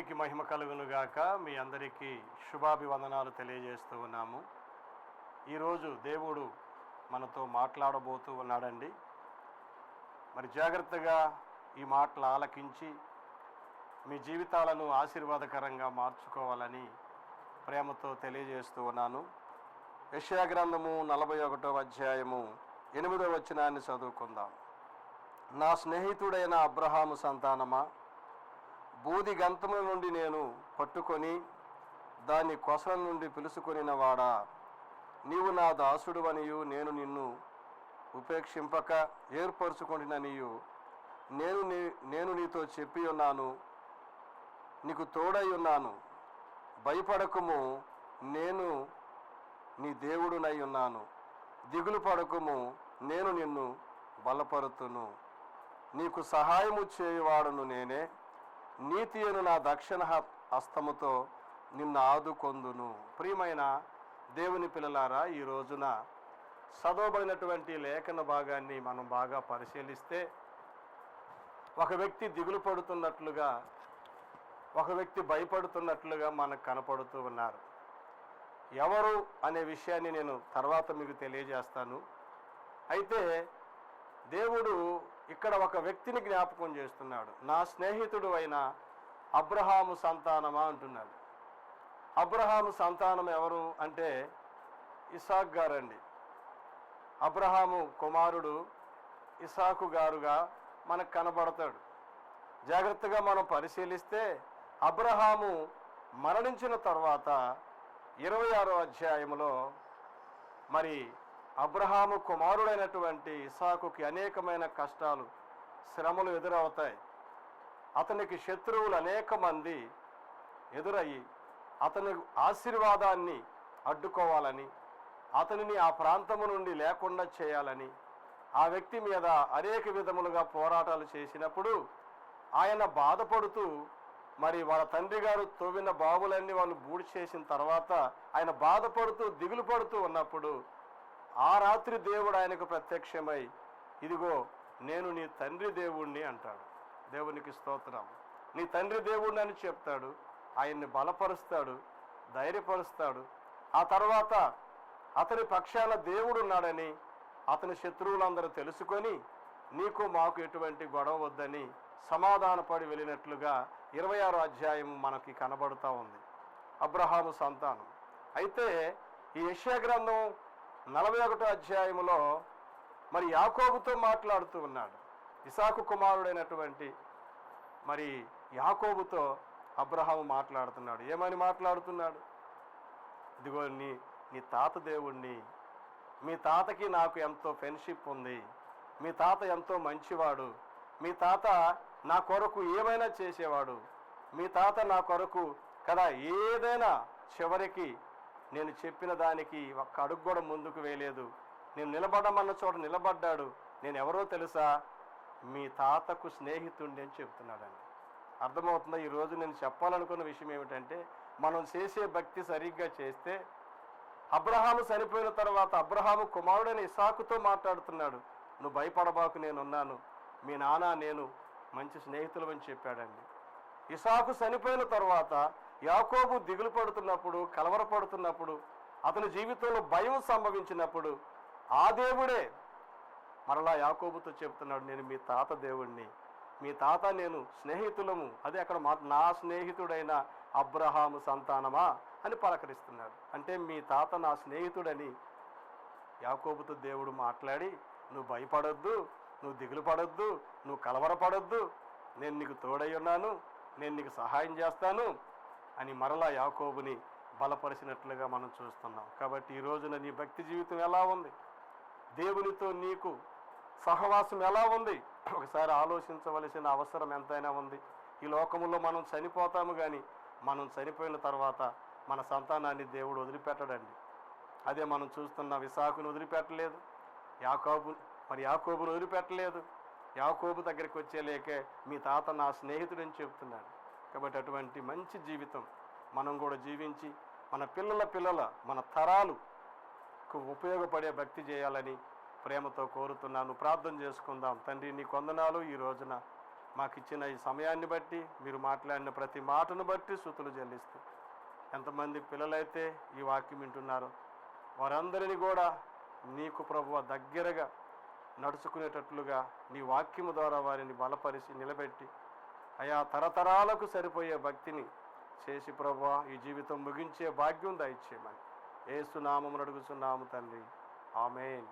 దేవునికి మహిమ కలుగునుగాక. మీ అందరికీ శుభాభివందనాలు తెలియజేస్తూ ఉన్నాము. ఈరోజు దేవుడు మనతో మాట్లాడబోతూ ఉన్నాడండి. మరి జాగ్రత్తగా ఈ మాటలు ఆలకించి మీ జీవితాలను ఆశీర్వాదకరంగా మార్చుకోవాలని ప్రేమతో తెలియజేస్తూ ఉన్నాను. యెషయా గ్రంథము నలభై ఒకటో అధ్యాయము ఎనిమిదో వచనాన్ని చదువుకుందాం. నా స్నేహితుడైన అబ్రహాము సంతానమా? బూది గంతముల నుండి నేను పట్టుకొని దాన్ని కొసల నుండి పిలుసుకొనిన వాడా నీవు నా దాసుడువనియు నేను నిన్ను ఉపేక్షింపక ఏర్పరచుకొనిననియు నేను నీ నేను నీతో చెప్పి ఉన్నాను నీకు తోడై ఉన్నాను. భయపడకుము నేను నీ దేవుడునై ఉన్నాను. దిగులు పడకుము నేను నిన్ను బలపరుతును. నీకు సహాయము చేయువాడును నేనే. నీతి అను నా దక్షిణ హస్తముతో నిన్ను ఆదుకొందును. ప్రియమైన దేవుని పిల్లలారా ఈ రోజున చదవబడినటువంటి లేఖన భాగాన్ని మనం బాగా పరిశీలిస్తే ఒక వ్యక్తి దిగులు పడుతున్నట్లుగా ఒక వ్యక్తి భయపడుతున్నట్లుగా మనకు కనపడుతూ ఉన్నారు. ఎవరు అనే విషయాన్ని నేను తర్వాత మీకు తెలియజేస్తాను. అయితే దేవుడు ఇక్కడ ఒక వ్యక్తిని జ్ఞాపకం చేస్తున్నాడు. నా స్నేహితుడు అయిన అబ్రహాము సంతానమా అంటున్నాడు. అబ్రహాము సంతానం ఎవరు అంటే ఇసాక్ గారండి. అబ్రహాము కుమారుడు ఇసాకు గారుగా మనకు కనబడతాడు. జాగ్రత్తగా మనం పరిశీలిస్తే అబ్రహాము మరణించిన తర్వాత ఇరవై ఆరో అధ్యాయములో మరి అబ్రహాము కుమారుడైనటువంటి ఇసాకుకి అనేకమైన కష్టాలు శ్రమలు ఎదురవుతాయి. అతనికి శత్రువులు అనేక మంది ఎదురయ్యి అతని ఆశీర్వాదాన్ని అడ్డుకోవాలని అతనిని ఆ ప్రాంతము నుండి లేకుండా చేయాలని ఆ వ్యక్తి మీద అనేక విధములుగా పోరాటాలు చేసినప్పుడు ఆయన బాధపడుతూ మరి వాళ్ళ తండ్రి గారు తవ్విన బావులన్నీ వాళ్ళు బూడి చేసిన తర్వాత ఆయన బాధపడుతూ దిగులు పడుతూ ఉన్నప్పుడు ఆ రాత్రి దేవుడు ఆయనకు ప్రత్యక్షమై ఇదిగో నేను నీ తండ్రి దేవుణ్ణి అంటాడు. దేవునికి స్తోత్రం. నీ తండ్రి దేవుణ్ణి అని చెప్తాడు. ఆయన్ని బలపరుస్తాడు ధైర్యపరుస్తాడు. ఆ తర్వాత అతని పక్షాన దేవుడు ఉన్నాడని అతని శత్రువులందరూ తెలుసుకొని నీకు మాకు ఎటువంటి గొడవ వద్దని సమాధానపడి వెళ్ళినట్లుగా ఇరవై ఆరో అధ్యాయం మనకి కనబడుతూ ఉంది. అబ్రహాము సంతానం. అయితే ఈ యశ్యా గ్రంథం నలభై ఒకటో అధ్యాయములో మరి యాకోబుతో మాట్లాడుతూ ఉన్నాడు. ఇసాకు కుమారుడైనటువంటి మరి యాకోబుతో అబ్రహాము మాట్లాడుతున్నాడు. ఏమని మాట్లాడుతున్నాడు? ఇదిగో నీ నీ తాత దేవుణ్ణి మీ తాతకి నాకు ఎంతో ఫ్రెండ్షిప్ ఉంది మీ తాత ఎంతో మంచివాడు మీ తాత నా కొరకు ఏమైనా చేసేవాడు మీ తాత నా కొరకు కదా ఏదైనా చివరికి నేను చెప్పిన దానికి ఒక్క అడుగు కూడా ముందుకు వేయలేదు. నేను నిలబడమన్న చోట నిలబడ్డాడు. నేను ఎవరో తెలుసా? మీ తాతకు స్నేహితుడిని అని చెప్తున్నాడండి. అర్థమవుతుందా? ఈరోజు నేను చెప్పాలనుకున్న విషయం ఏమిటంటే మనం చేసే భక్తి సరిగ్గా చేస్తే అబ్రహాము చనిపోయిన తర్వాత అబ్రహాము కుమారుడైన ఇసాకుతో మాట్లాడుతున్నాడు. నువ్వు భయపడబాకు నేనున్నాను. మీ నాన్న నేను మంచి స్నేహితులమని చెప్పాడండి. ఇసాకు చనిపోయిన తర్వాత యాకోబు దిగులు పడుతున్నప్పుడు కలవరపడుతున్నప్పుడు అతని జీవితంలో భయం సంభవించినప్పుడు ఆ దేవుడే మరలా యాకోబుతో చెప్తున్నాడు నేను మీ తాత దేవుణ్ణి. మీ తాత నేను స్నేహితులము. అదే అక్కడ మా నా స్నేహితుడైన అబ్రహాము సంతానమా? అని పలకరిస్తున్నాడు. అంటే మీ తాత నా స్నేహితుడని యాకోబుతో దేవుడు మాట్లాడి నువ్వు భయపడొద్దు నువ్వు దిగులు పడొద్దు నువ్వు కలవరపడొద్దు. నేను నీకు తోడై ఉన్నాను నేను నీకు సహాయం చేస్తాను. అని మరలా యాకోబుని బలపరిచినట్లుగా మనం చూస్తున్నాం. కాబట్టి ఈ రోజున నీ భక్తి జీవితం ఎలా ఉంది? దేవునితో నీకు సహవాసం ఎలా ఉంది? ఒకసారి ఆలోచించవలసిన అవసరం ఎంతైనా ఉంది. ఈ లోకంలో మనం చనిపోతాము కానీ మనం చనిపోయిన తర్వాత మన సంతానాన్ని దేవుడు వదిలిపెట్టడండి. అదే మనం చూస్తున్న విశాఖను వదిలిపెట్టలేదు. యాకోబు మరి యాకోబును వదిలిపెట్టలేదు. యాకోబు దగ్గరికి వచ్చేలేకే మీ తాత నా స్నేహితుడని చెప్తున్నాడు. కాబట్టి అటువంటి మంచి జీవితం మనం కూడా జీవించి మన పిల్లల పిల్లల మన తరాలుకు ఉపయోగపడే భక్తి చేయాలని ప్రేమతో కోరుతున్నాను. ప్రార్థన చేసుకుందాం. తండ్రి నీ కొందనాలు ఈ రోజున మాకు ఇచ్చిన ఈ సమయాన్ని బట్టి మీరు మాట్లాడిన ప్రతి మాటను బట్టి శృతులు చెల్లిస్తూ ఎంతమంది పిల్లలైతే ఈ వాక్యం వింటున్నారో వారందరినీ కూడా నీకు ప్రభువ దగ్గరగా నడుచుకునేటట్లుగా నీ వాక్యము ద్వారా వారిని బలపరిచి నిలబెట్టి అయా తరతరాలకు సరిపోయే భక్తిని చేసి ప్రభా ఈ జీవితం ముగించే భాగ్యం దయచేయమని. ఏసునామము అడుగుచున్నాము తండ్రి. ఆమెన్.